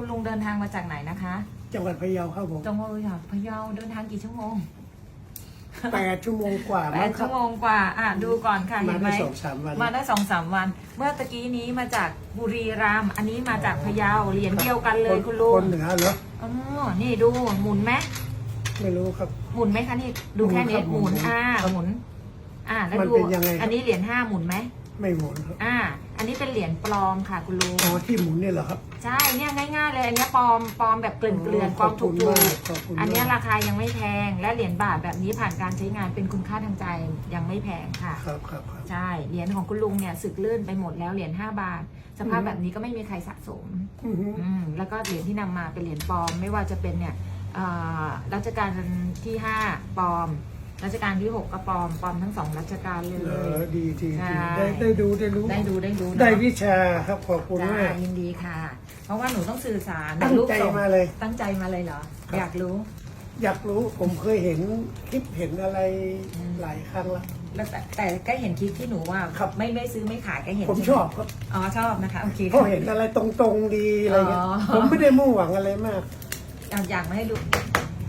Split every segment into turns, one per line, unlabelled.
คุณลุงเดินทางมาจากไหนนะคะ
จังหวัดพะเยาครับผม
จังหวัดพะเยาเดินทางกี่ชั่วโมง
แปดชั่วโมงกว่า
แป
มั้
ด
งครั
ชั่
บ
วโมงกว่า อะดูก่อนค่ะ
มา
เห็นไหม
ได้สองสามวัน
มาได้สองสามวัน เมื่อตะกี้นี้มาจากบุรีรัมย์อันนี้มาจากพะเยาเหรียญเดียวกันเลยคุณลุ
ค
ง
นเหนือเหรอ
อ๋อนี่ดูหมุนไหม
ไม่รู้ครับ
หมุนไหมคะนี่ดูแค่นี้
หมุ
หมุน
นครับ
อ่า
ครับ
หมุน อ่าแล้ว
มัน
ดู
เป็นยังไงครับ
อันนี้เหรียญห้าหมุนไหม
ไม่หมุนครับ
อ่า อันนี้เป็นเหรียญปลอมค่ะคุณลุง
อ๋อที่หมุนเนี่ยเหรอครับ
ใช่เนี่ยง่ายๆเลยอันเนี้ยปลอมปลอมแบบเกลื่อนเกลื่อนๆปลอม
ข
ถู
บ
ก
คุณ
ถู
มากขอบคุณ
อันเนี้ย
มาก
ราคายังไม่แพงและเหรียญบาทแบบนี้ผ่านการใช้งานเป็นคุณค่าทางใจยังไม่แพงค่ะ
ครับครับครับ
ใช่เหรียญของคุณลุงเนี่ยสึกลื่นไปหมดแล้วเหรียญ5บาท สภาพ
อืม
แบบนี้ก็ไม่มีใครสะสม
อือฮึ
อืมแล้วก็เหรียญที่นำมาเป็นเหรียญปลอม ไม่ว่าจะเป็นเนี่ยเอ่อรัชกาลที่ 5 ปลอม รัชกาลที่6ก็ปลอมปลอมทั้งสองรัชกาลเล
เออย ดีดี
ใช่
ดีได้ได้ดูได้รู้
ได้ดูได้รู้เนอะ
ได้วิชาครับขอบคุณ
จ้ามา
ก
ยินดีค่ะ เพราะว่าหนูต้องสื่อสาร
ตั้ง
รูป
ใจ
ส่ง
มาเลย
ตั้งใจมาเลยเหรอ
ครับ
อยากรู้
อยากรู้ผมเคยเห็นคลิปเห็นอะไร
อืม
หลายครั้งแล้ว
แล้วแต่แต่ก็เห็นคลิปที่หนูว่า
ครับ
ไม่ไม่ซื้อไม่ขายก็เห็น
ผม
ใไห
ชอบครับ
อ๋อชอบนะคะโอเค
เพราะเห็นอะไรตรงๆดีอะไรเงี้ย
อ๋อ
ผมไม่ได้มุ่งหวังอะไรมาก
เอาอยากมาให้ดู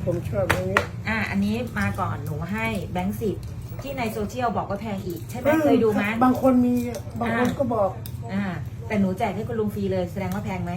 ผมชอบอย่างนี้
อะ อันนี้มาก่อนหนูให้แบงค์สิบที่ในโซเชียลบอกว่าแพงอีก ใช่ไหมเคยดูไหม
บางคนมีบางคน
อ่า
ก็บอก
อ่าแต่หนูแจกให้คุณลุงฟรีเลยแสดงว่าแพงไหม